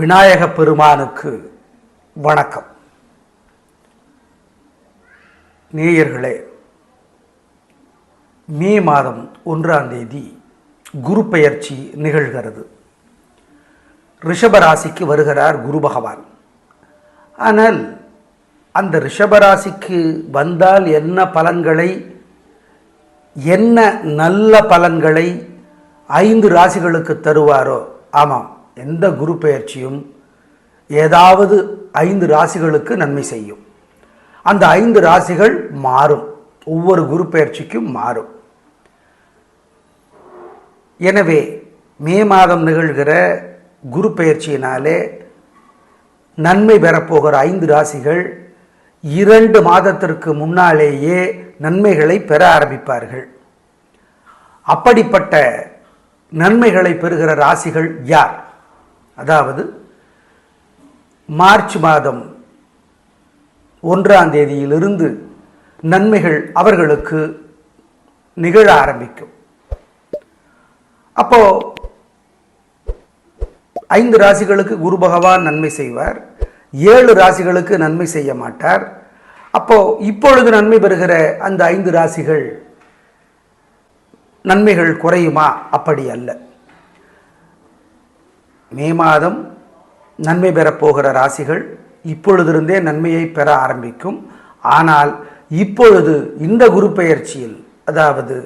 விநாயக பெருமானுக்கு வணக்கம். நேயர்களே மே மாதம் ஒன்றாம் தேதி குரு பெயர்ச்சி நிகழ்கிறது. ரிஷபராசிக்கு வருகிறார் குரு பகவான். ஆனால் அந்த ரிஷபராசிக்கு வந்தால் என்ன பலன்களை என்ன நல்ல பலன்களை ஐந்து ராசிகளுக்கு தருவாரோ? ஆமாம் எந்த குரு பெயர்ச்சியும் ஏதாவது ஐந்து ராசிகளுக்கு நன்மை செய்யும். அந்த ஐந்து ராசிகள் மாறும். ஒவ்வொரு குரு பெயர்ச்சிக்கும் மாறும். எனவே மே மாதம் நிகழ்கிற குரு பெயர்ச்சியினாலே நன்மை பெறப்போகிற ஐந்து ராசிகள் இரண்டு மாதத்திற்கு முன்னாலேயே நன்மைகளை பெற ஆரம்பிப்பார்கள். அப்படிப்பட்ட நன்மைகளை பெறுகிற ராசிகள் யார்? அதாவது மார்ச் மாதம் ஒன்றாம் தேதியிலிருந்து நன்மைகள் அவர்களுக்கு நிகழ ஆரம்பிக்கும். அப்போ ஐந்து ராசிகளுக்கு குரு பகவான் நன்மை செய்வார் ஏழு ராசிகளுக்கு நன்மை செய்ய மாட்டார். அப்போ இப்பொழுது நன்மை பெறுகிற அந்த ஐந்து ராசிகள் நன்மைகள் குறையுமா? அப்படி அல்ல. மே மாதம் நன்மை பெறப்போகிற ராசிகள் இப்பொழுதிருந்தே நன்மையை பெற ஆரம்பிக்கும். ஆனால் இப்பொழுது இந்த குரு பெயர்ச்சியில் அதாவது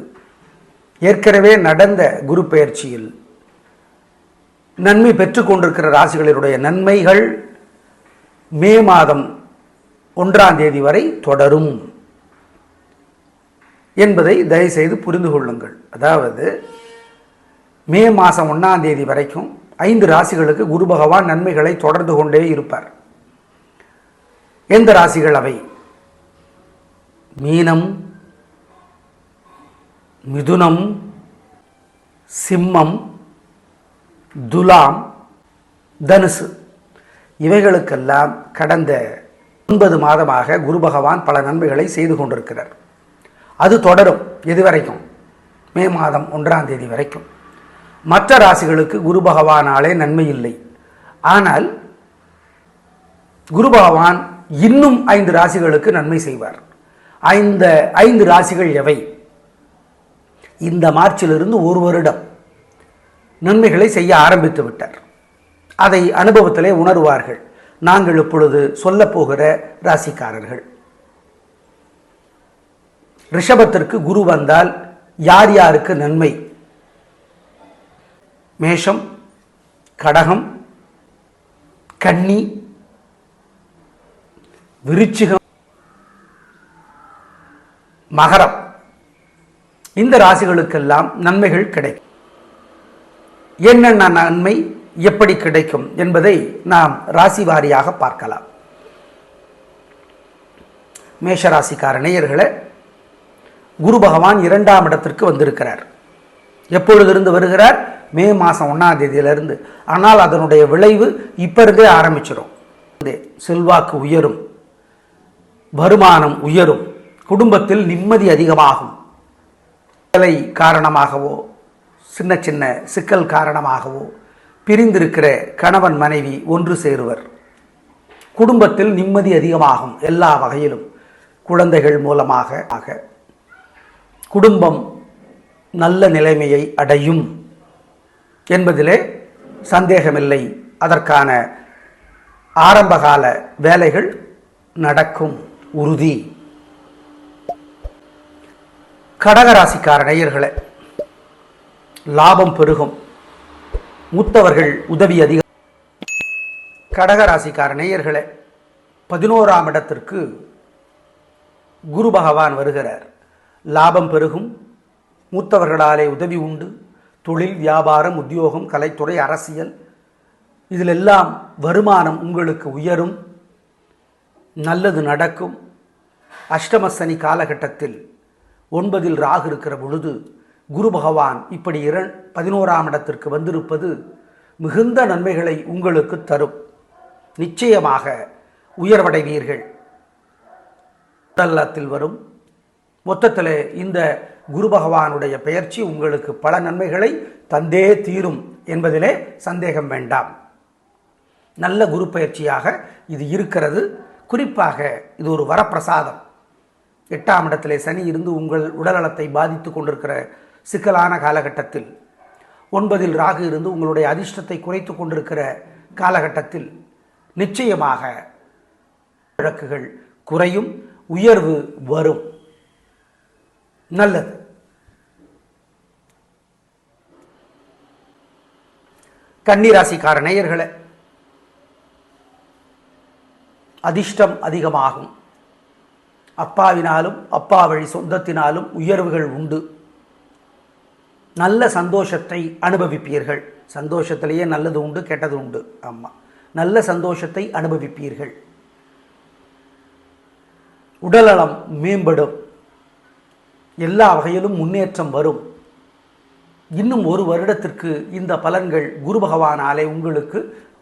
ஏற்கனவே நடந்த குரு பெயர்ச்சியில் நன்மை பெற்றுக்கொண்டிருக்கிற ராசிகளினுடைய நன்மைகள் மே மாதம் ஒன்றாம் தேதி வரை தொடரும் என்பதை தயவுசெய்து புரிந்து கொள்ளுங்கள். அதாவது மே மாதம் ஒன்றாம் தேதி வரைக்கும் ஐந்து ராசிகளுக்கு குரு பகவான் நன்மைகளை தொடர்ந்து கொண்டே இருப்பார். எந்த ராசிகள் அவை? மீனம் மிதுனம் சிம்மம் துலாம் தனுசு. இவைகளுக்கெல்லாம் கடந்த ஒன்பது மாதமாக குரு பகவான் பல நன்மைகளை செய்து கொண்டிருக்கிறார். அது தொடரும் எது வரைக்கும் மே மாதம் ஒன்றாம் தேதி வரைக்கும். மற்ற ராசிகளுக்கு குரு பகவானாலே நன்மை இல்லை. ஆனால் குரு பகவான் இன்னும் ஐந்து ராசிகளுக்கு நன்மை செய்வார். ஐந்த ஐந்து ராசிகள் எவை? இந்த மார்ச்சிலிருந்து ஒரு வருடம் நன்மைகளை செய்ய ஆரம்பித்து விட்டார். அதை அனுபவத்திலே உணர்வார்கள். நாங்கள் இப்பொழுது சொல்லப்போகிற ராசிக்காரர்கள். ரிஷபத்திற்கு குரு வந்தால் யார் யாருக்கு நன்மை? மேஷம் கடகம் கன்னி விருச்சிகம் மகரம். இந்த ராசிகளுக்கெல்லாம் நன்மைகள் கிடைக்கும். என்னென்ன நன்மை எப்படி கிடைக்கும் என்பதை நாம் ராசி வாரியாக பார்க்கலாம். மேஷராசிக்கார நேயர்களை குரு பகவான் இரண்டாம் இடத்திற்கு வந்திருக்கிறார். எப்பொழுதிருந்து வருகிறார்? மே மாதம் ஒன்றாம் தேதியிலிருந்து. ஆனால் அதனுடைய விளைவு இப்போ இருந்தே ஆரம்பிச்சிடும் செல்வாக்கு உயரும். வருமானம் உயரும். குடும்பத்தில் நிம்மதி அதிகமாகும். வேலை காரணமாகவோ சின்ன சின்ன சிக்கல் காரணமாகவோ பிரிந்திருக்கிற கணவன் மனைவி ஒன்று சேருவர். குடும்பத்தில் நிம்மதி அதிகமாகும். எல்லா வகையிலும் குழந்தைகள் மூலமாக. ஆக குடும்பம் நல்ல நிலைமையை அடையும் என்பதிலே சந்தேகமில்லை. அதற்கான ஆரம்பகால வேலைகள் நடக்கும். உறுதி. கடகராசிக்கார நேயர்களை லாபம் பெருகும். மூத்தவர்கள் உதவி அதிகம். கடகராசிக்கார நேயர்களே பதினோராம் இடத்திற்கு குரு பகவான் வருகிறார். லாபம் பெருகும். மூத்தவர்களாலே உதவி உண்டு. தொழில் வியாபாரம் உத்தியோகம் கலைத்துறை அரசியல். இதிலெல்லாம் வருமானம் உங்களுக்கு உயரும். நல்லது நடக்கும். அஷ்டமசனி காலகட்டத்தில் ஒன்பதில் ராகு இருக்கிற பொழுது குரு பகவான் இப்படி இரண் பதினோராம் இடத்திற்கு வந்திருப்பது மிகுந்த நன்மைகளை உங்களுக்கு தரும். நிச்சயமாக உயர்வடைவீர்கள். தல்லத்தில் வரும். மொத்தத்தில் இந்த குரு பகவானுடைய பெயர்ச்சி உங்களுக்கு பல நன்மைகளை தந்தே தீரும் என்பதிலே சந்தேகம் வேண்டாம். நல்ல குரு பயிற்சியாக இது இருக்கிறது. குறிப்பாக இது ஒரு வரப்பிரசாதம். எட்டாம் இடத்திலே சனி இருந்து உங்கள் உடல்நலத்தை பாதித்து கொண்டிருக்கிற சிக்கலான காலகட்டத்தில் ஒன்பதில் ராகு இருந்து உங்களுடைய அதிர்ஷ்டத்தை குறைத்து கொண்டிருக்கிற காலகட்டத்தில் நிச்சயமாக வழக்குகள் குறையும் உயர்வு வரும். நல்லது. கன்னிராசிக்கார நேயர்களே அதிர்ஷ்டம் அதிகமாகும். அப்பாவினாலும் அப்பா வழி சொந்தத்தினாலும் உயர்வுகள் உண்டு. நல்ல சந்தோஷத்தை அனுபவிப்பீர்கள். சந்தோஷத்திலேயே நல்லது உண்டு கெட்டது உண்டு. ஆமாம் நல்ல சந்தோஷத்தை அனுபவிப்பீர்கள். உடல்நலம் மேம்படும். எல்லா வகையிலும் முன்னேற்றம் வரும். இன்னும் ஒரு வருடத்திற்கு இந்த பலன்கள் குரு பகவானாலே உங்களுக்கு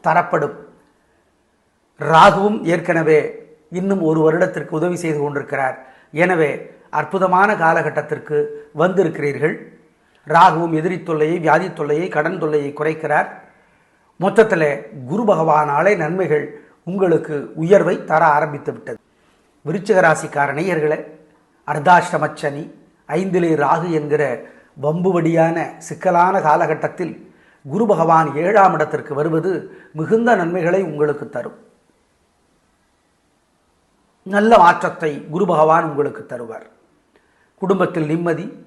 தரப்படும். ராகுவும் ஏற்கனவே இன்னும் ஒரு வருடத்திற்கு உதவி செய்து கொண்டிருக்கிறார். எனவே அற்புதமான காலகட்டத்திற்கு வந்திருக்கிறீர்கள். ராகுவும் எதிரி தொல்லையை வியாதி தொல்லையை கடன் தொல்லையை குறைக்கிறார். மொத்தத்தில் குரு பகவானாலே நன்மைகள் உங்களுக்கு உயர்வை தர ஆரம்பித்து விட்டது. விருச்சிக ராசிக்கார நேயர்களே அர்த்தாஷ்டமச்சனி ஐந்திலே ராகு என்கிற வம்புவடியான சிக்கலான காலகட்டத்தில் குரு பகவான் ஏழாம் இடத்திற்கு வருவது மிகுந்த நன்மைகளை உங்களுக்கு தரும். நல்ல மாற்றத்தை குரு பகவான் உங்களுக்கு தருவார். குடும்பத்தில் நிம்மதி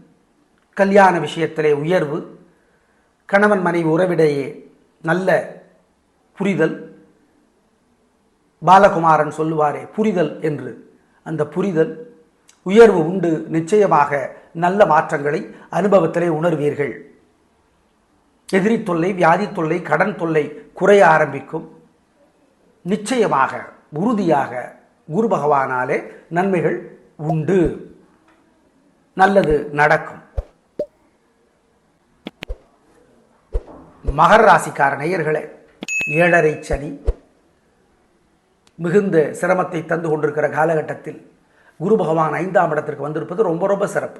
கல்யாண விஷயத்திலே உயர்வு கணவன் மனைவி உறவிடையே நல்ல புரிதல் பாலகுமாரன் சொல்லுவாரே புரிதல் என்று. அந்த புரிதல் உயர்வு உண்டு நிச்சயமாக நல்ல மாற்றங்களை அனுபவத்திலே உணர்வீர்கள். எதிரி தொல்லை வியாதி தொல்லை கடன் தொல்லை குறைய ஆரம்பிக்கும். நிச்சயமாக உறுதியாக குரு பகவானாலே நன்மைகள் உண்டு. நல்லது நடக்கும். மகர ராசிக்கார நேயர்களே ஏழரை சனி மிகுந்த சிரமத்தை தந்து கொண்டிருக்கிற காலகட்டத்தில் குரு பகவான் ஐந்தாம் இடத்திற்கு வந்திருப்பது ரொம்ப ரொம்ப சிறப்பு.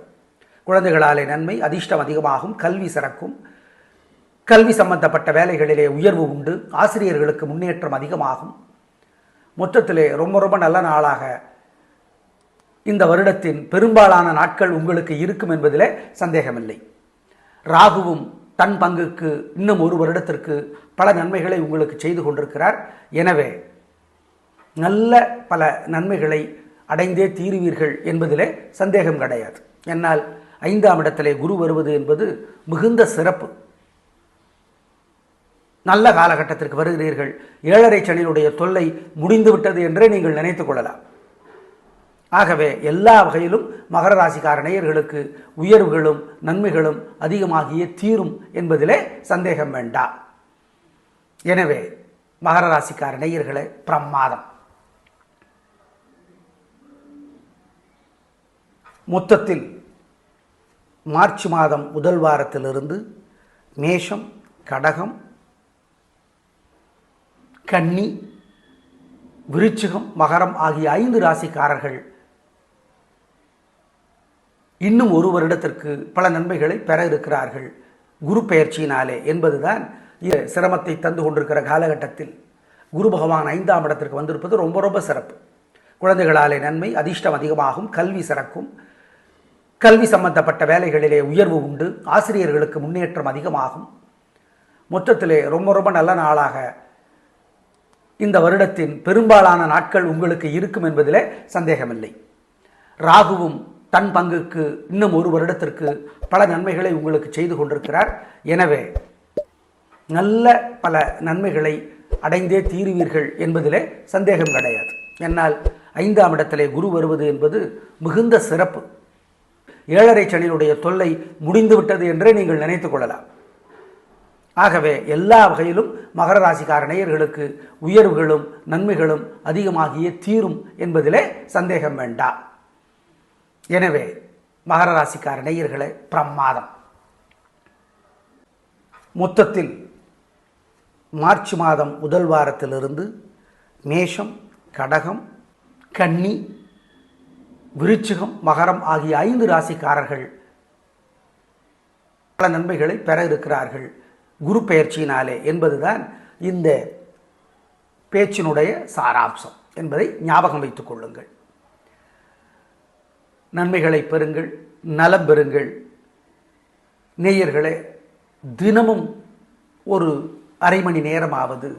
குழந்தைகளாலே நன்மை அதிர்ஷ்டம் அதிகமாகும் கல்வி சிறக்கும். கல்வி சம்பந்தப்பட்ட வேலைகளிலே உயர்வு உண்டு ஆசிரியர்களுக்கு முன்னேற்றம் அதிகமாகும். மொத்தத்திலே ரொம்ப ரொம்ப நல்ல நாளாக இந்த வருடத்தின் பெரும்பாலான நாட்கள் உங்களுக்கு இருக்கும் என்பதிலே சந்தேகமில்லை. ராகுவும் தன் பங்குக்கு இன்னும் ஒரு வருடத்திற்கு பல நன்மைகளை உங்களுக்கு செய்து கொண்டிருக்கிறார். எனவே நல்ல பல நன்மைகளை அடைந்தே தீருவீர்கள் என்பதிலே சந்தேகம் கிடையாது. என்னால் ஐந்தாம் இடத்திலே குரு வருவது என்பது மிகுந்த சிறப்பு. நல்ல காலகட்டத்திற்கு வருகிறீர்கள். ஏழரை சனியினுடைய தொல்லை முடிந்துவிட்டது என்றே நீங்கள் நினைத்துக் கொள்ளலாம். ஆகவே எல்லா வகையிலும் மகர ராசிக்கார நேயர்களுக்கு உயர்வுகளும் நன்மைகளும் அதிகமாகியே தீரும் என்பதிலே சந்தேகம் வேண்டாம். எனவே மகர ராசிக்கார நேயர்களே பிரமாதம். மொத்தத்தில் மார்ச் மாதம் முதல் வாரத்திலிருந்து மேஷம் கடகம் கன்னி விருச்சிகம் மகரம் ஆகிய ஐந்து ராசிக்காரர்கள் இன்னும் ஒரு வருடத்திற்கு பல நன்மைகளை பெற இருக்கிறார்கள். குரு பெயர்ச்சியினாலே என்பதுதான் சிரமத்தை தந்து கொண்டிருக்கிற காலகட்டத்தில் குரு பகவான் ஐந்தாம் இடத்திற்கு வந்திருப்பது ரொம்ப ரொம்ப சிறப்பு. குழந்தைகளாலே நன்மை அதிர்ஷ்டம் அதிகமாகும் கல்வி சிறக்கும் கல்வி சம்பந்தப்பட்ட வேலைகளிலே உயர்வு உண்டு ஆசிரியர்களுக்கு முன்னேற்றம் அதிகமாகும். மொத்தத்திலே ரொம்ப ரொம்ப நல்ல நாளாக இந்த வருடத்தின் பெரும்பாலான நாட்கள் உங்களுக்கு இருக்கும் என்பதிலே சந்தேகமில்லை. ராகுவும் தன் பங்குக்கு இன்னும் ஒரு வருடத்திற்கு பல நன்மைகளை உங்களுக்கு செய்து கொண்டிருக்கிறார். எனவே நல்ல பல நன்மைகளை அடைந்தே தீருவீர்கள் என்பதிலே சந்தேகம் கிடையாது. என்னால் ஐந்தாம் இடத்திலே குரு வருவது என்பது மிகுந்த சிறப்பு. ஏழரை சனியினுடைய தொல்லை முடிந்துவிட்டது என்றே நீங்கள் நினைத்துக் கொள்ளலாம். ஆகவே எல்லா வகையிலும் மகர ராசிக்கார நேயர்களுக்கு உயர்வுகளும் நன்மைகளும் அதிகமாகியே தீரும் என்பதிலே சந்தேகம் வேண்டாம் எனவே மகர ராசிக்கார நேயர்களே பிரமாதம் மொத்தத்தில் மார்ச் மாதம் முதல் வாரத்திலிருந்து மேஷம் கடகம் கன்னி விருச்சிகம் மகரம் ஆகிய ஐந்து ராசிக்காரர்கள் பல நன்மைகளை பெற இருக்கிறார்கள். குரு பெயர்ச்சியினாலே என்பதுதான் இந்த பேச்சினுடைய சாராம்சம் என்பதை ஞாபகம் வைத்துக் கொள்ளுங்கள். நன்மைகளை பெறுங்கள் நலம் பெறுங்கள். நேயர்களே தினமும் ஒரு அரை மணி நேரமாவது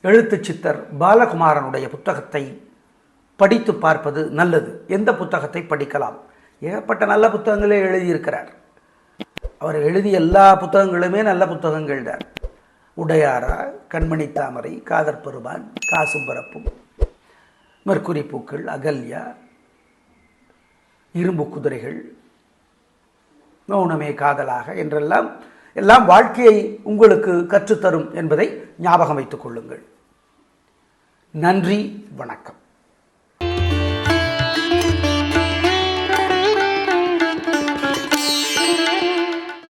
எழுத்து சித்தர் பாலகுமாரனுடைய புத்தகத்தை படித்து பார்ப்பது நல்லது. எந்த புத்தகத்தை படிக்கலாம்? ஏகப்பட்ட நல்ல புத்தகங்களே எழுதியிருக்கிறார். அவர் எழுதிய எல்லா புத்தகங்களுமே நல்ல புத்தகங்கள் தான் உடையாரா கண்மணி தாமரை காதர் பெருமான் காசும் பரப்பும் மெர்க்குரி பூக்கள் அகல்யா இரும்பு குதிரைகள் மௌனமே காதலாக என்றெல்லாம் எல்லாம் வாழ்க்கையை உங்களுக்கு கற்றுத்தரும் என்பதை ஞாபகம் வைத்துக் கொள்ளுங்கள். நன்றி வணக்கம்.